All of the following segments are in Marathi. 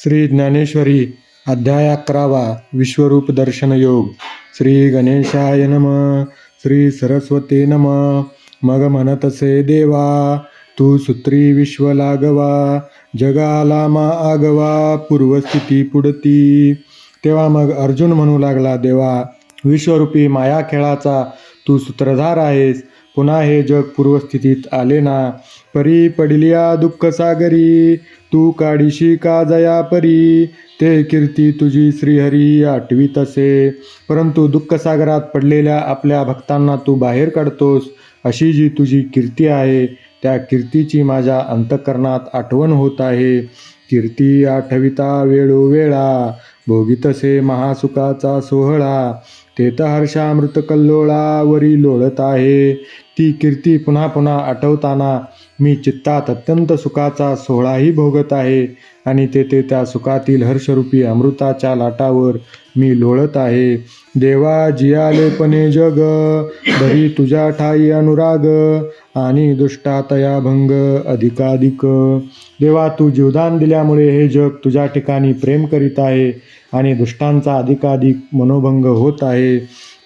श्री ज्ञानेश्वरी अध्याय अकरावा विश्वरूप दर्शन योग. श्री गणेशाय नम श्री सरस्वती नम मग म्हणतसे देवा तू सूत्री विश्व लागवा जगाला मा आगवा पूर्वस्थिती पुढती तेव्हा मग अर्जुन म्हणू लागला देवा विश्वरूपी माया खेळाचा तू सूत्रधार आहेस पुन्हा हे जग पूर्वस्थितीत आले ना परी पडलिया दुःख सागरी तू काढीशी का जया परी? ते कीर्ती तुझी श्रीहरी आठवीत असे परंतु दुःख सागरात पडलेल्या आपल्या भक्तांना तू बाहेर काढतोस अशी जी तुझी कीर्ती आहे त्या कीर्तीची माझ्या अंतकरणात आठवण होत आहे. कीर्ती आठविता वेळोवेळा भोगितसे महासुखाचा सोहळा. तेत हर्षामृत कल्लोळा वरी लोळत आहे. ती कीर्ती पुन्हा पुन्हा आठवताना मी चित्तात अत्यंत सुखाचा सोहळाही भोगत आहे आणि तेथे त्या सुखातील हर्षरूपी अमृताच्या लाटावर मी लोळत आहे. देवा जियालेपणे जग धरी तुझ्या ठाई अनुराग आणि दुष्टातया भंग अधिकाधिक. देवा तू जीवदान दिल्यामुळे हे जग तुझ्या ठिकाणी प्रेम करीत आहे आणि दुष्टांचा अधिकाधिक मनोभंग होत आहे.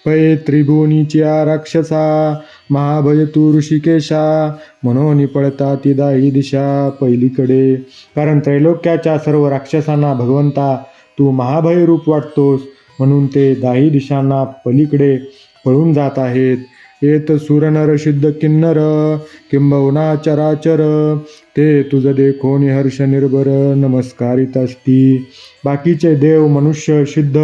पै त्रिभुवनीच्या राक्षसा महाभय तू ऋषिकेशा म्हणून पळता ती दाही दिशा पहिलीकडे. कारण त्रैलोक्याच्या सर्व राक्षसांना भगवंता तू महाभय रूप वाटतोस म्हणून ते दाही दिशांना पलीकडे पळून जात आहेत. येत सुरनर शुद्ध किन्नर किंबहुना चराचर ते तुझ देखो हर्ष निर्भर नमस्कारित असती बाकीचे देव मनुष्य शुद्ध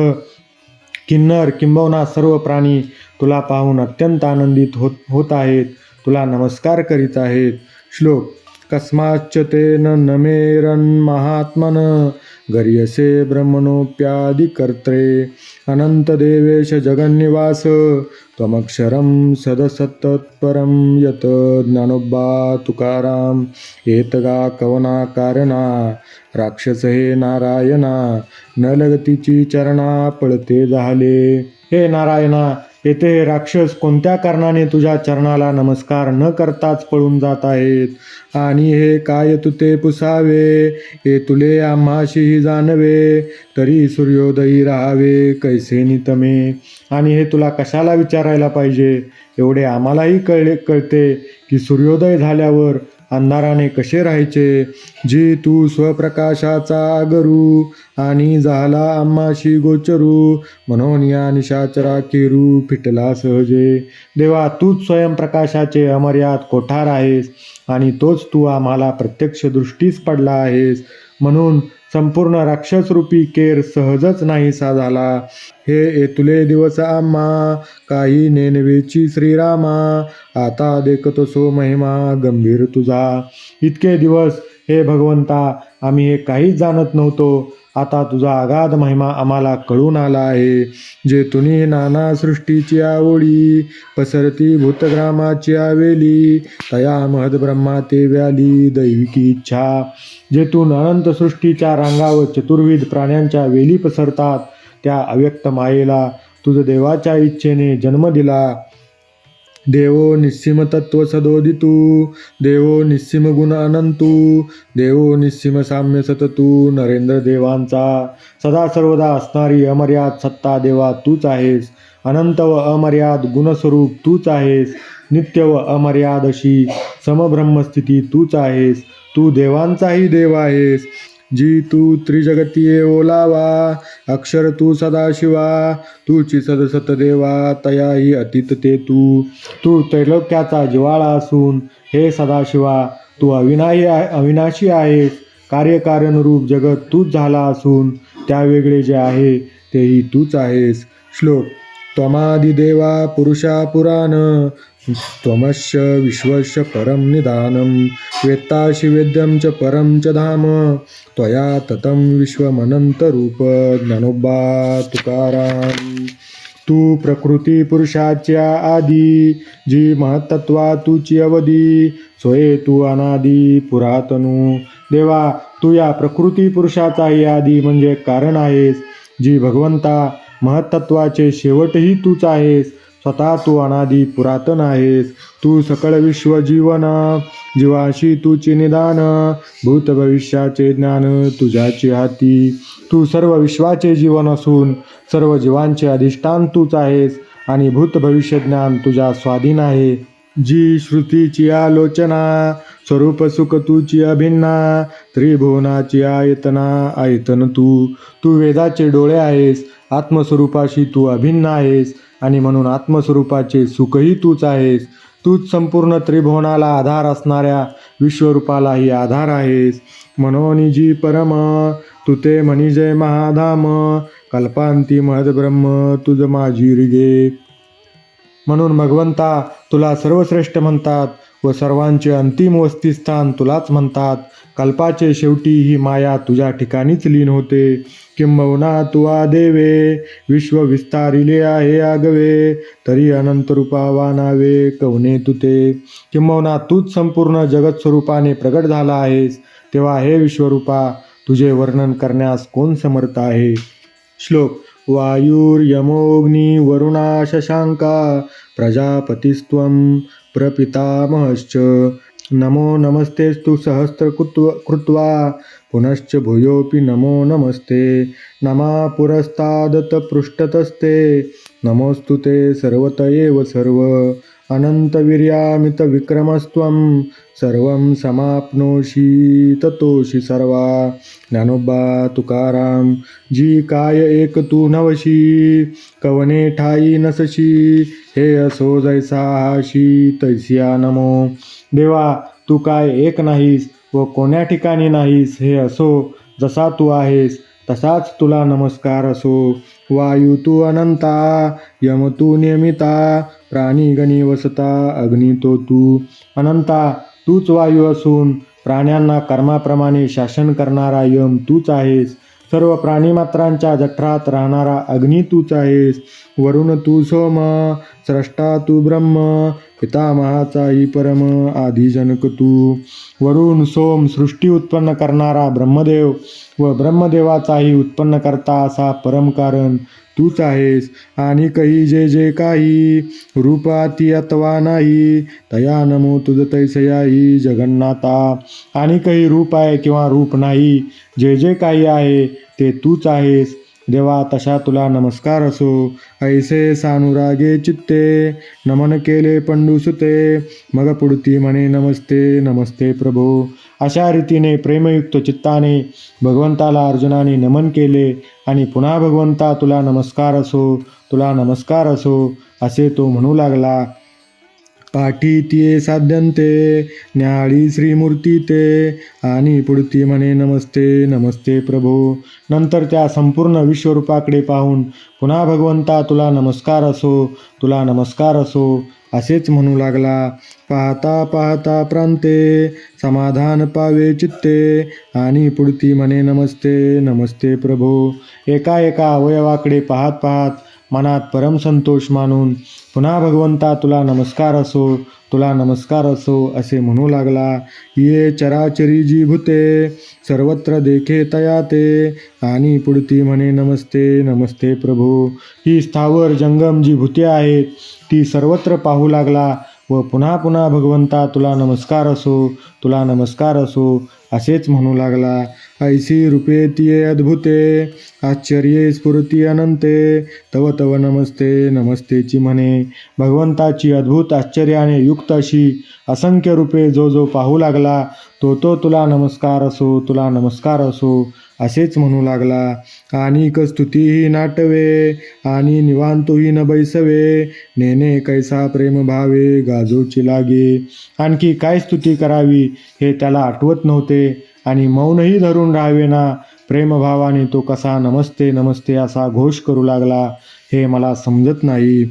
किन्नर किंबहुना सर्व प्राणी तुला पाहून अत्यंत आनंदित होत होत आहेत. तुला नमस्कार करीत आहेत. श्लोक कस्माच्च तेन नमेरन् महात्मन गर्यसे ब्रह्मणोप्यादिकर्त्रे अनंतदेवेश जगन्निवास त्वमक्षरं सदसत्तत्परं यत ज्ञानोब्बा तुकाराम एतगा कवना कारणा राक्षस हे नारायणा न लगतीची चरणा पळते झाले हे नारायणा येथे हे राक्षस कोणत्या कारणाने तुझ्या चरणाला नमस्कार न करताच पळून जात आहेत? आणि हे काय तुते पुसावे? हे तुले आम्हाशीही जाणवे तरी सूर्योदयी राहावे कैसे नितमे? आणि हे तुला कशाला विचारायला पाहिजे? एवढे आम्हालाही कळले कळते की सूर्योदय झाल्यावर अंधाराने कसे राहायचे? जी तू स्वप्रकाशाचा आगरू आणि झाला आम्हाशी गोचरू म्हणून या निशाचरा केरू फिटला सहजे. देवा तूच स्वयंप्रकाशाचे अमर्याद कोठार आहेस आणि तोच तू आम्हाला प्रत्यक्ष दृष्टीस पडला आहेस. म्हणून संपूर्ण राक्षसरूपी केर सहजच नाहीसा झाला हे येतुले दिवस आम्हा काही नेनवेची श्रीरामा आता देखतो सो महिमा गंभीर तुझा. इतके दिवस हे भगवंता आम्ही हे काहीच जाणत नव्हतो. आता तुझा अगाध महिमा आम्हाला कळून आला आहे. जे तुनी नाना सृष्टीची आवडी पसरती भूतग्रामाची आवेली तया महद ब्रह्मा ते व्याली दैविकी इच्छा. जेथून अनंत सृष्टीच्या रांगावर चतुर्विध प्राण्यांच्या वेली पसरतात त्या अव्यक्त मायेला तुझ देवाच्या इच्छेने जन्म दिला. देवो निस्सीम तत्व सदोदितू देवो निस्सीम गुण अनंतू देवो निस्सीम साम्य सततू नरेंद्र देवांचा सदा सर्वदा असणारी अमर्याद सत्ता देवा तूच आहेस. अनंत व अमर्याद गुणस्वरूप तूच आहेस. नित्य व अमर्याद अशी समब्रह्मस्थिती तूच आहेस. तू देवांचाही देव आहेस. जी तू त्रिजगतीये ओलावा अक्षर तू सदाशिवा तूची सदसत देवा तया ही अतीत ते तू तू त्रैलोक्याचा जिवाळा असून हे सदाशिवा तू अविनाही आहे अविनाशी आहेस. कार्यकारणरूप जगत तूच झाला असून त्या वेगळे जे आहे तेही तूच आहेस. श्लोक त्वमादिदेवा पुरुषा पुराण त्वमश्च विश्वस्य परं निदानं वेत्तासि वेद्यं च परं च धाम। त्वया ततं विश्वमनन्तरूप ज्ञानोबा तुकाराम तू प्रकृती पुरुषाच्या आदी जी महत्त्वा तुची अवधी सोये तू अनादी पुरातनू। देवा तू या प्रकृती पुरुषाचाही आदी म्हणजे कारण आहेस। जी भगवंता महत्त्वाचे शेवटही तूच आहेस। स्वतः तू अनादी पुरातन आहेस. तू सकळ विश्व जीवन जीवाशी तुचे निदान भूत भविष्याचे ज्ञान तुझ्याची हाती. तू सर्व विश्वाचे जीवन असून सर्व जीवांचे अधिष्ठान तूच आहेस आणि भूत भविष्य ज्ञान तुझ्या स्वाधीन आहे. जी श्रुतीची आलोचना स्वरूप सुख तुची अभिन्ना त्रिभुवनाची आयतना आयतन तू. तू वेदाचे डोळे आहेस आत्मस्वरूपाशी तू अभिन्न आहेस आणि म्हणून आत्मस्वरूपाचे सुखही तूच आहेस. तूच संपूर्ण त्रिभुवनाला आधार असणाऱ्या विश्वरूपालाही आधार आहेस. मनोनिजी परम तुते ते जय महाधाम कल्पांती महद ब्रह्म तुझ माझी रिगे. म्हणून भगवंता तुला सर्वश्रेष्ठ म्हणतात. व सर्वांचे अंतिम वस्तीस्थान तुलाच म्हणतात. कल्पाचे शेवटी ही माया तुझ्या ठिकाणीच लीन होते. किंबहुना तू देवे विश्व विस्तारिले आहे आगवे तरी अनंत रूपा नावे कवने तुते किंबहुना तूच संपूर्ण जगत स्वरूपाने प्रगट झाला आहेस. तेव्हा हे विश्वरूपा तुझे वर्णन करण्यास कोण समर्थ आहे? श्लोक वायुर्यमोग्नी वरुणा शशांका प्रजापतिस्त्वं प्रपितामहश्च। नमो नमस्तेस्तु सहस्रकृत्व कृत्वा। पुनश्च भूयोऽपि नमो नमस्ते। नमा पुरस्तादत पृष्ठतस्ते। नमोऽस्तु ते सर्वत एव सर्व। अनन्तवीर्यामितविक्रमस्त्वं। सर्वं समाप्नोषि ततोषि सर्वा। ज्ञानोबा तुकाराम जी काय एक तू नवशी। कवने ठाई नसशी हे असो जैसा हाशी तैसिया नमो. देवा तू काय एक नाहीस व कोण्या ठिकाणी नाहीस हे असो. जसा तू आहेस तसाच तुला नमस्कार असो. वायू तू अनंता यम तू नियमिता प्राणी गणी वसता अग्नी तो तू अनंता. तूच वायू असून प्राण्यांना कर्माप्रमाणे शासन करणारा यम तूच आहेस. सर्व प्राणीमात्रांच्या जठरात राहणारा अग्नी तूच आहेस. वरुण तू सोम स्रष्टा तू ब्रह्म पितामहाचाही परम आदिजनक तू. वरुण सोम सृष्टी उत्पन्न करणारा ब्रह्मदेव व ब्रह्मदेवाचाही उत्पन्न करता असा परम कारण तूच आहेस. आणि काही जे जे काही रूपाती अथवा नाही तया नमो तुझ तैसयाही जगन्नाथा आणि काही रूप आहे किंवा रूप नाही जे जे काही आहे ते तूच आहेस. देवा तशा तुला नमस्कार असो. ऐसे सानुरागे चित्ते नमन केले पंडुसुते. मग पुढती म्हणे नमस्ते नमस्ते प्रभो. अशा रीतीने प्रेमयुक्त चित्ताने भगवंताला अर्जुनाने नमन केले आणि पुन्हा भगवंता तुला नमस्कार असो तुला नमस्कार असो असे तो म्हणू लागला. पाठी ते साध्यंते न्याळी श्रीमूर्ती ते आणि पुढती म्हणे नमस्ते नमस्ते प्रभो. नंतर त्या संपूर्ण विश्वरूपाकडे पाहून पुन्हा भगवंता तुला नमस्कार असो तुला नमस्कार असो असेच म्हणू लागला. पाहता पाहता प्रांते समाधान पावे चित्ते आणि पुढती म्हणे नमस्ते नमस्ते प्रभो. एका एका अवयवाकडे पाहत पाहत मनात परम संतोष मानून पुन्हा भगवंता तुला नमस्कार असो तुला नमस्कार असो असे म्हणू लागला. ये चराचरी जी भूते सर्वत्र देखे तया ते. आणि पुढती म्हणे नमस्ते नमस्ते प्रभो. ही स्थावर जंगम जी भूते आहेत ती सर्वत्र पाहू लागला व पुन्हा पुन्हा भगवंता तुला नमस्कार असो तुला नमस्कार असो असेच म्हणू लागला. ऐसी रूपे तिये अद्भुते आश्चर्ये स्फुरती अनंते। तव तव नमस्ते नमस्तेची म्हणे। भगवंताची अद्भुत आश्चर्याने युक्त अशी असंख्य रूपे जो जो पाहू लागला तो तो तुला नमस्कार असो तुला नमस्कार असो असेच म्हणू लागला। आणि स्तुतीही नाटवे आणि निवांतोही न बैसवे। नेने कैसा प्रेम भावे गाजोची लागे। आणखी काय स्तुती करावी हे त्याला आठवत नव्हते। आणि मौनही धरून राहावेना. प्रेमभावाने तो कसा नमस्ते नमस्ते असा घोष करू लागला हे मला समजत नाही.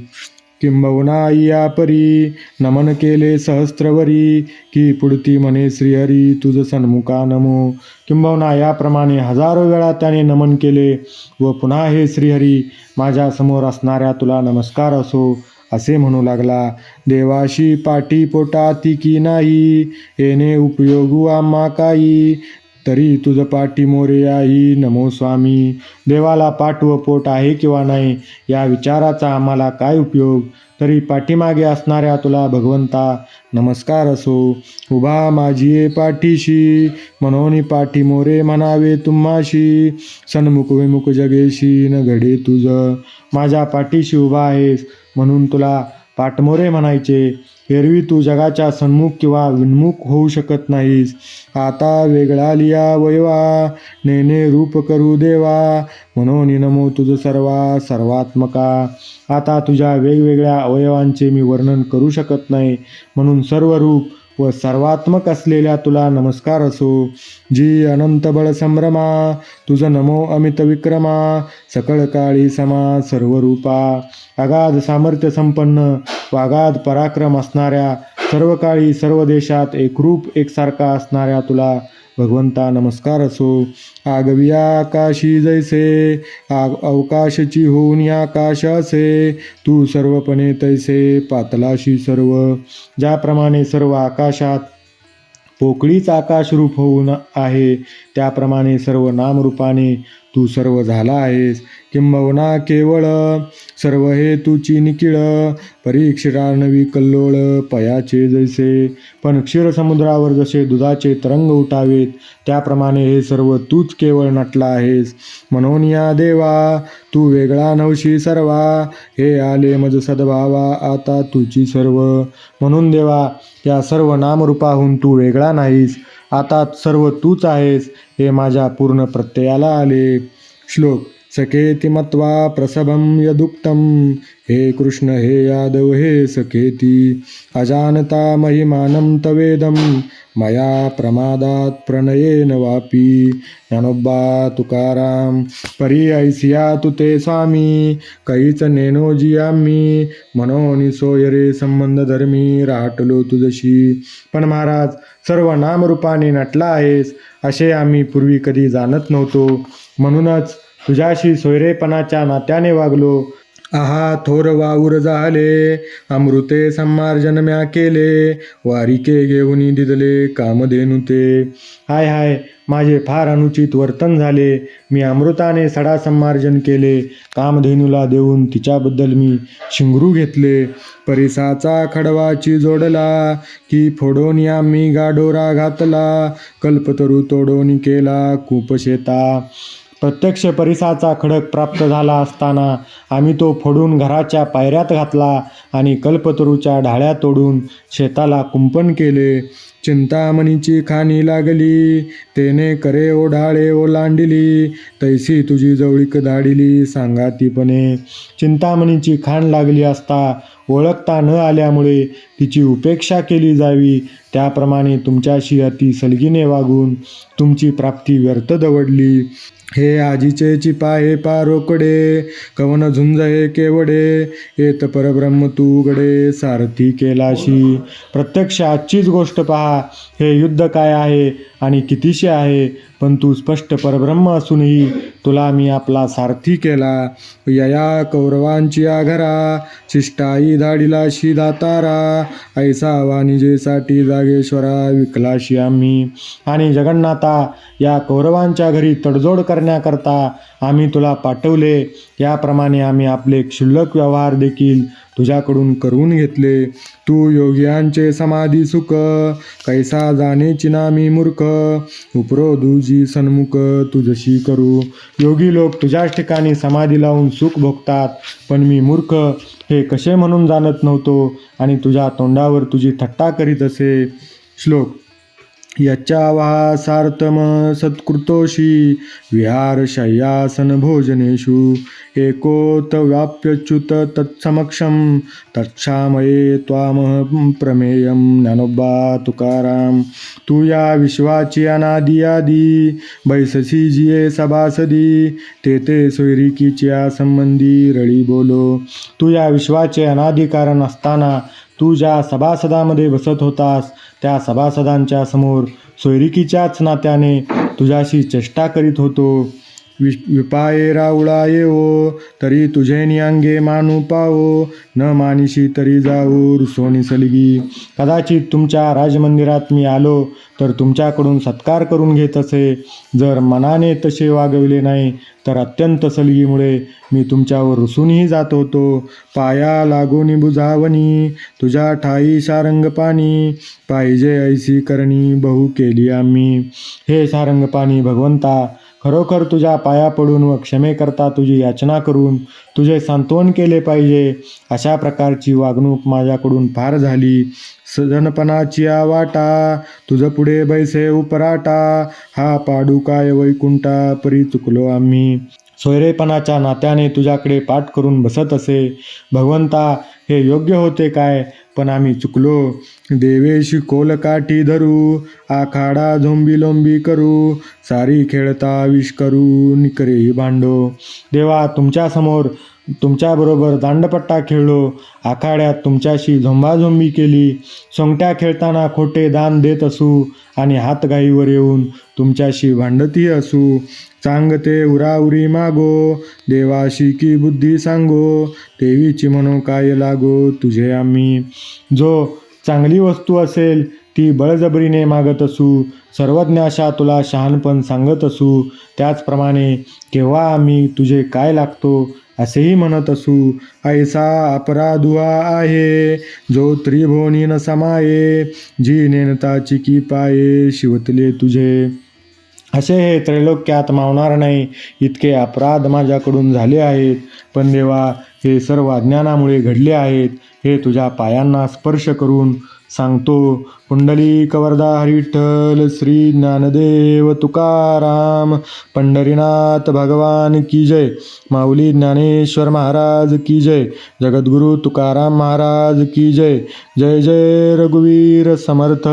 किंबहुना या परी नमन केले सहस्त्रवरी की पुढती म्हणे श्रीहरी तुझ सन्मुखा नमो. किंबहुना याप्रमाणे हजारो वेळा त्याने नमन केले व पुन्हा हे श्रीहरी माझ्यासमोर असणाऱ्या तुला नमस्कार असो. असे म्हणू लागला देवाशी पाठी पोटा ती की नाही? येणे उपयोगू आम्हा काही? तरी तुझं पाठी मोरे आई. नमो स्वामी. देवाला पाठ व पोट आहे किंवा नाही या विचाराचा आम्हाला काय उपयोग? तरी पाठीमागे असणाऱ्या तुला भगवंता नमस्कार असो. उभा माझी पाठीशी. मनोनी पाठी मोरे म्हणावे तुम्हाशी. सन्मुख विमुख जगेशी न घडे तुझ. माझ्या पाठीशी उभा आहेस. म्हणून तुला पाठमोरे म्हणायचे एरवी तू जगाच्या सन्मुख किंवा विन्मुख होऊ शकत नाहीस. आता वेगळा लिया वयवा नेने रूप करू देवा. म्हणून नमो तुझं सर्वा सर्वात्मका. आता तुझ्या वेगवेगळ्या अवयवांचे मी वर्णन करू शकत नाही. म्हणून सर्व रूप व सर्वात्मक असलेल्या तुला नमस्कार असो. जी अनंत बळ संभ्रमा तुझ नमो अमित विक्रमा सकळ काळी समा सर्व रूपा अगाध सामर्थ्य संपन्न व अगाध पराक्रम असणाऱ्या सर्व काळी सर्व देशात एकरूप एकसारखा असणाऱ्या तुला भगवंता नमस्कार असो. आगविया आकाशी जैसे आग अवकाशची होऊन या आकाश असे. तू सर्वपणे तैसे पातलाशी सर्व. ज्याप्रमाणे सर्व आकाशात पोकळीच आकाश रूप होऊन आहे त्याप्रमाणे सर्व नामरूपाने तू सर्व झाला आहेस. किंबहुना केवळ सर्व हे तुची निकिळ परीक्षिरानवी कल्लोळ पयाचे जैसे. पण क्षीरसमुद्रावर जसे दुधाचे तरंग उठावेत त्याप्रमाणे हे सर्व तूच केवळ नटला आहेस. म्हणून या देवा तू वेगळा नवशी सर्वा. हे आले मज सद्भावा आता तुची सर्व. म्हणून देवा या सर्व नामरूपाहून तू वेगळा नाहीस. आता सर्व तूच आहेस हे माझ्या पूर्ण प्रत्ययाला आले. श्लोक सखेति मत्वा प्रसभं यदुक्तं। हे कृष्ण हे यादव हे सखेति अजानता महिमानं तवेदं। मया प्रमादात प्रणयेन वापी। ननोब्बा तुकाराम परी ऐसिया तू ते स्वामी। कैच नेनो जियामी मनोनी सोयरे संबंध धर्मी राहटलो तुझशी पण महाराज सर्व नामरूपाने नटला आहेस असे आम्ही पूर्वी कधी जाणत नव्हतो। म्हणूनच तुझ्याशी सोयरेपणाच्या नात्याने वागलो. आहा थोर वाऊर झाले. अमृते संमार्जन म्या केले. वारिके घेऊन दिदले कामधेनु ते हाय हाय माझे फार अनुचित वर्तन झाले. मी अमृताने सडा संमार्जन केले. कामधेनूला देऊन तिच्याबद्दल मी शिंगरू घेतले. परिसाचा खडवाची जोडला की फोडोनी आम्ही गाडोरा घातला. कल्पतरू तोडोनी केला कूप शेता. प्रत्यक्ष परिसाचा खडक प्राप्त झाला असताना आम्ही तो फोडून घराच्या पायऱ्यात घातला आणि कल्पतरूच्या ढाळ्या तोडून शेताला कुंपण केले. चिंतामणीची खाणी लागली तेने करे ओढाळे ओलांडिली तैसी तुझी जवळीक धाडिली सांगातीपणे. चिंतामणीची खाण लागली असता ओळखता न आल्यामुळे तिची उपेक्षा केली जावी त्याप्रमाणे तुमच्याशी अति सलगीने वागून तुमची प्राप्ती व्यर्थ दवडली. हे आजीचे चिपाहे पारोकडे कवन झुंज हे केवडे येत परब्रह्म तू गडे सारथी केलाशी. प्रत्यक्ष आजचीच गोष्ट पहा हे युद्ध काय आहे आणि कितीशी आहे? पण तू स्पष्ट परब्रह्म असूनही तुला मी आपला सारथी केला. यया कौरवांची आघरा शिष्टाई धाडीला शी दातारा ऐसा वाणिजेसाठी जागेश्वरा विकलाशी आम्ही. आणि जगन्नाथा या कौरवांच्या घरी तडजोड करण्याकरता आम्ही तुला पाठवले. याप्रमाणे आम्ही आपले क्षुल्लक व्यवहार देखील तुझ्याकडून करून घेतले. तू योग्यांचे समाधी सुख कैसा जाणे चिनामी मूर्ख. उपरो दुजी सन्मुख तुझशी करू. योगी लोक तुझ्याच ठिकाणी समाधी लावून सुख भोगतात पण मी मूर्ख. हे कसे म्हणून जाणत नव्हतो आणि तुझ्या तोंडावर तुझी थट्टा करीत असे. श्लोक यच्चा सत्कृतोषी विहार शय्यासन भोजनेषु एकोत व्याप्यच्युत तत्समक्षम तत्क्षामये त्वामह प्रमेयम ज्ञानोबा तुकाराम तू या विश्वाची अनादी आदी बैससी जिये सभासदी ते ते सोयरिकीच्या संबंधी रळी बोलो। तू या विश्वाचे अनादी कारण असताना तू ज्या सभासदामध्ये बसत होतास त्या सभासदांच्या समोर सोयरिकीच्याच नात्याने तुझ्याशी चेष्टा करीत होतो. विष विपाये राऊळा येवो हो, तरी तुझे नियांगे मानू पावो. न मानिशी तरी जाऊ रुसोनी सलगी. कदाचित तुमच्या राजमंदिरात मी आलो तर तुमच्याकडून सत्कार करून घेत असे. जर मनाने तसे वागविले नाही तर अत्यंत सलगीमुळे मी तुमच्यावर रुसूनही जात होतो. पाया लागोनी बुजावणी तुझ्या ठाई सारंग पाणी पाहिजे ऐसी करणी बहु केली आम्ही. हे सारंग पाणी भगवंता खरोखर तुझ्या पाया पडून व क्षमेकरता तुझी याचना करून तुझे सांत्वन केले पाहिजे अशा प्रकारची वागणूक माझ्याकडून फार झाली. सजनपणाची वाटा तुझं पुढे बैसे उपराटा हा पाडू काय वैकुंठा परी चुकलो आम्ही. सोयरेपणाच्या नात्याने तुझ्याकडे पाठ करून बसत असे. भगवंता हे योग्य होते काय? पण आम्ही चुकलो. देवेशी कोलकाठी धरू आखाडा झोंबी लोंबी करू सारी खेळता विष करू निकरे भांडो. देवा तुमच्यासमोर तुमच्याबरोबर दांडपट्टा खेळलो. आखाड्यात तुमच्याशी झोंबाझोंबी केली. सोंगट्या खेळताना खोटे दान देत असू आणि हातगाईवर येऊन तुमच्याशी भांडती असू. चांगते उराउरी मागो देवाशी की बुद्धी सांगो देवीची म्हणो काय लागो तुझे आम्ही. जो चांगली वस्तू असेल ती बळजबरीने मागत असू सर्वज्ञाशा तुला शहाणपण सांगत असू त्याचप्रमाणे केव्हा आम्ही तुझे काय लागतो असेही म्हणत असू ऐसा अपराधुआ आहे जो त्रिभुवनी न समाये जी नेनताची की पाये शिवतले तुझे. असे हे त्रैलोक्यात मावणार नाही. इतके अपराध माझ्याकडून झाले आहेत. पण देवा हे सर्व अज्ञानामुळे घडले आहेत. हे तुझ्या पायांना स्पर्श करून सांगतो. पुंडली कवरदा हरिठल श्री ज्ञानदेव तुकाराम. पंढरीनाथ भगवान की जय. माऊली ज्ञानेश्वर महाराज की जय. जगद्गुरु तुकाराम महाराज की जय. जय जय रघुवीर समर्थ.